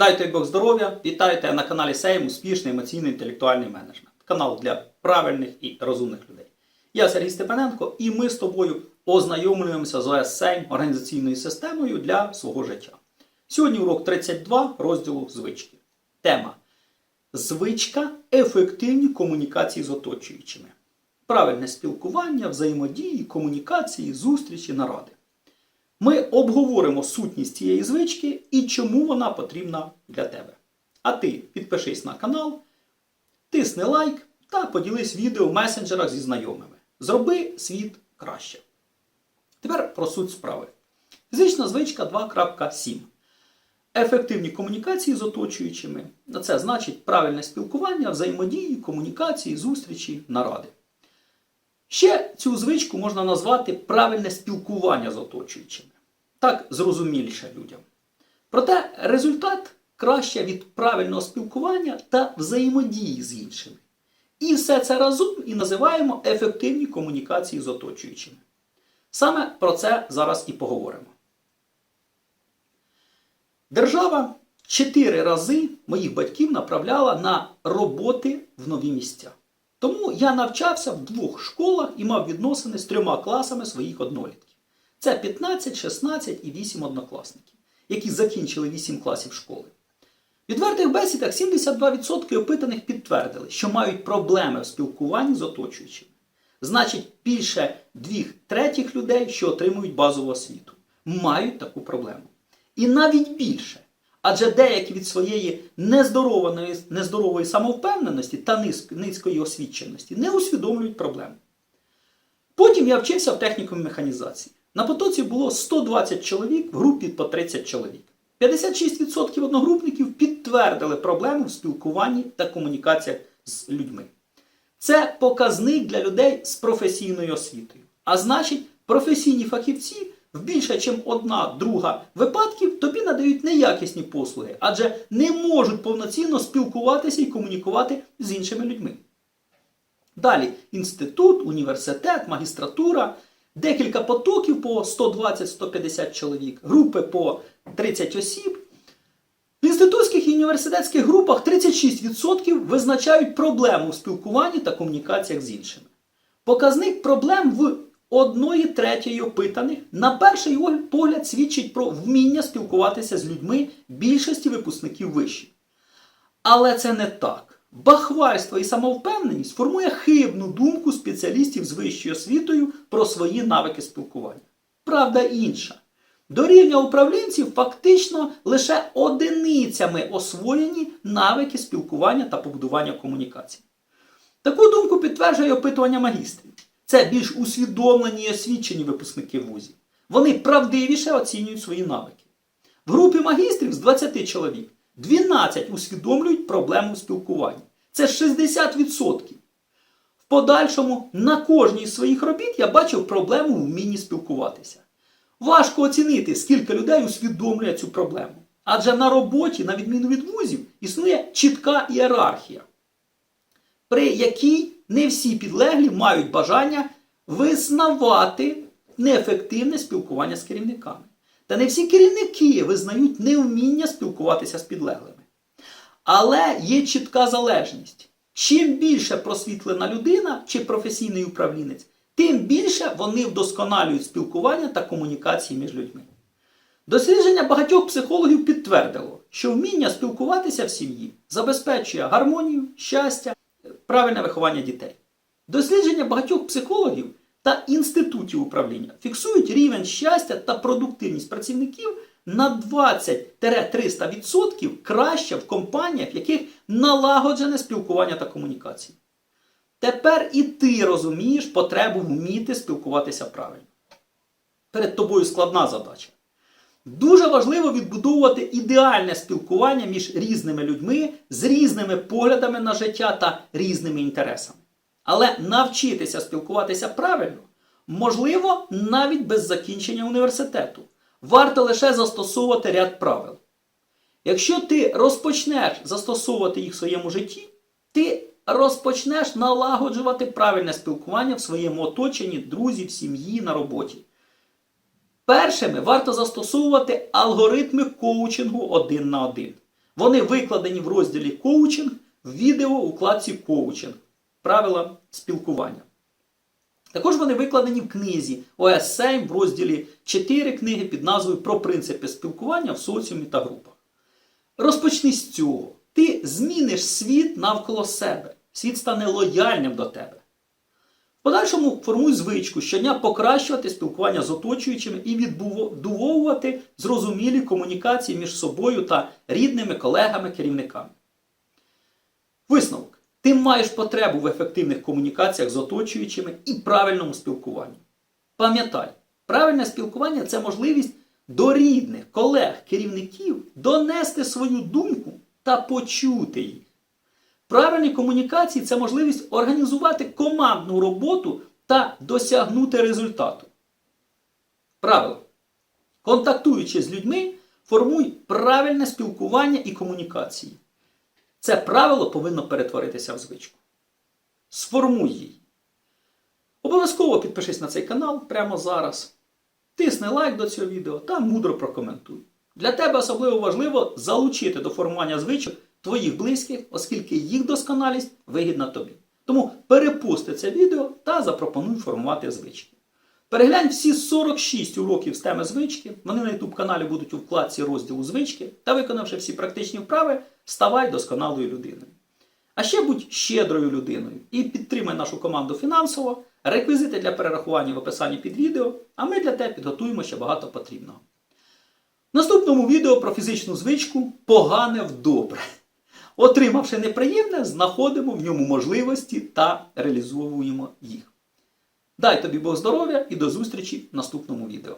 Дайте Бог здоров'я, вітайте на каналі Сейм Успішний емоційно-інтелектуальний менеджмент. Канал для правильних і розумних людей. Я Сергій Степаненко, і ми з тобою ознайомлюємося з ОС Сейм організаційною системою для свого життя. Сьогодні урок 32 розділу звички. Тема Звичка ефективні комунікації з оточуючими. Правильне спілкування, взаємодії, комунікації, зустрічі, наради. Ми обговоримо сутність цієї звички і чому вона потрібна для тебе. А ти підпишись на канал, тисни лайк та поділись відео в месенджерах зі знайомими. Зроби світ краще. Тепер про суть справи. Фізична звичка 2.7. Ефективні комунікації з оточуючими. Це значить правильне спілкування, взаємодії, комунікації, зустрічі, наради. Ще цю звичку можна назвати правильне спілкування з оточуючими. Так зрозуміліше людям. Проте результат краще від правильного спілкування та взаємодії з іншими. І все це разом і називаємо ефективні комунікації з оточуючими. Саме про це зараз і поговоримо. Держава чотири рази моїх батьків направляла на роботи в нові місця. Тому я навчався в двох школах і мав відносини з трьома класами своїх однолітків. Це 15, 16 і 8 однокласників, які закінчили 8 класів школи. Відвертих бесідах 72% опитаних підтвердили, що мають проблеми в спілкуванні з оточуючими. Значить, більше двох третіх людей, що отримують базову освіту, мають таку проблему. І навіть більше. Адже деякі від своєї нездорової, нездорової самовпевненості та низької освіченості не усвідомлюють проблему. Потім я вчився в технікумі механізації. На потоці було 120 чоловік в групі по 30 чоловік. 56% одногрупників підтвердили проблему в спілкуванні та комунікаціях з людьми. Це показник для людей з професійною освітою. А значить, професійні фахівці більше, ніж одна друга випадків тобі надають неякісні послуги, адже не можуть повноцінно спілкуватися і комунікувати з іншими людьми. Далі інститут, університет, магістратура, декілька потоків по 120-150 чоловік, групи по 30 осіб. В інститутських і університетських групах 36% визначають проблему в спілкуванні та комунікаціях з іншими. Показник проблем в одної третьої опитаних на перший погляд свідчить про вміння спілкуватися з людьми більшості випускників вишів. Але це не так. Бахвальство і самовпевненість формує хибну думку спеціалістів з вищою освітою про свої навики спілкування. Правда інша. До рівня управлінців фактично лише одиницями освоєні навики спілкування та побудування комунікацій. Таку думку підтверджує опитування магістрів. Це більш усвідомлені і освічені випускники вузів. Вони правдивіше оцінюють свої навики. В групі магістрів з 20 чоловік 12 усвідомлюють проблему спілкування. Це 60%. В подальшому на кожній з своїх робіт я бачив проблему в вмінні спілкуватися. Важко оцінити, скільки людей усвідомлює цю проблему. Адже на роботі, на відміну від вузів, існує чітка ієрархія, при якій не всі підлеглі мають бажання визнавати неефективне спілкування з керівниками. Та не всі керівники визнають невміння спілкуватися з підлеглими. Але є чітка залежність. Чим більше просвітлена людина чи професійний управлінець, тим більше вони вдосконалюють спілкування та комунікації між людьми. Дослідження багатьох психологів підтвердило, що вміння спілкуватися в сім'ї забезпечує гармонію, щастя, правильне виховання дітей. Дослідження багатьох психологів та інститутів управління фіксують рівень щастя та продуктивність працівників на 20-300% краще в компаніях, в яких налагоджене спілкування та комунікації. Тепер і ти розумієш потребу вміти спілкуватися правильно. Перед тобою складна задача. Дуже важливо відбудовувати ідеальне спілкування між різними людьми з різними поглядами на життя та різними інтересами. Але навчитися спілкуватися правильно можливо навіть без закінчення університету. Варто лише застосовувати ряд правил. Якщо ти розпочнеш застосовувати їх в своєму житті, ти розпочнеш налагоджувати правильне спілкування в своєму оточенні, друзів, сім'ї, на роботі. Першими варто застосовувати алгоритми коучингу один на один. Вони викладені в розділі коучинг в відео у вкладці коучинг. Правила спілкування. Також вони викладені в книзі ОС 7 в розділі 4 книги під назвою Про принципи спілкування в соціумі та групах. Розпочни з цього. Ти зміниш світ навколо себе. Світ стане лояльним до тебе. Подальшому формуй звичку щодня покращувати спілкування з оточуючими і відбудовувати зрозумілі комунікації між собою та рідними колегами, керівниками. Висновок. Ти маєш потребу в ефективних комунікаціях з оточуючими і правильному спілкуванні. Пам'ятай, правильне спілкування це можливість до рідних, колег, керівників донести свою думку та почути їх. Правильні комунікації це можливість організувати командну роботу та досягнути результату. Правило. Контактуючи з людьми, формуй правильне спілкування і комунікації. Це правило повинно перетворитися в звичку. Сформуй її. Обов'язково підпишись на цей канал прямо зараз. Тисни лайк до цього відео та мудро прокоментуй. Для тебе особливо важливо залучити до формування звичок твоїх близьких, оскільки їх досконалість вигідна тобі. Тому перепусти це відео та запропонуй формувати звички. Переглянь всі 46 уроків з теми звички. Вони на YouTube каналі будуть у вкладці розділу звички. Та виконавши всі практичні вправи, ставай досконалою людиною. А ще будь щедрою людиною і підтримай нашу команду фінансово. Реквізити для перерахування в описанні під відео, а ми для тебе підготуємо ще багато потрібного. В наступному відео про фізичну звичку погане в добре. Отримавши неприємне, знаходимо в ньому можливості та реалізовуємо їх. Дай тобі Бог здоров'я і до зустрічі в наступному відео.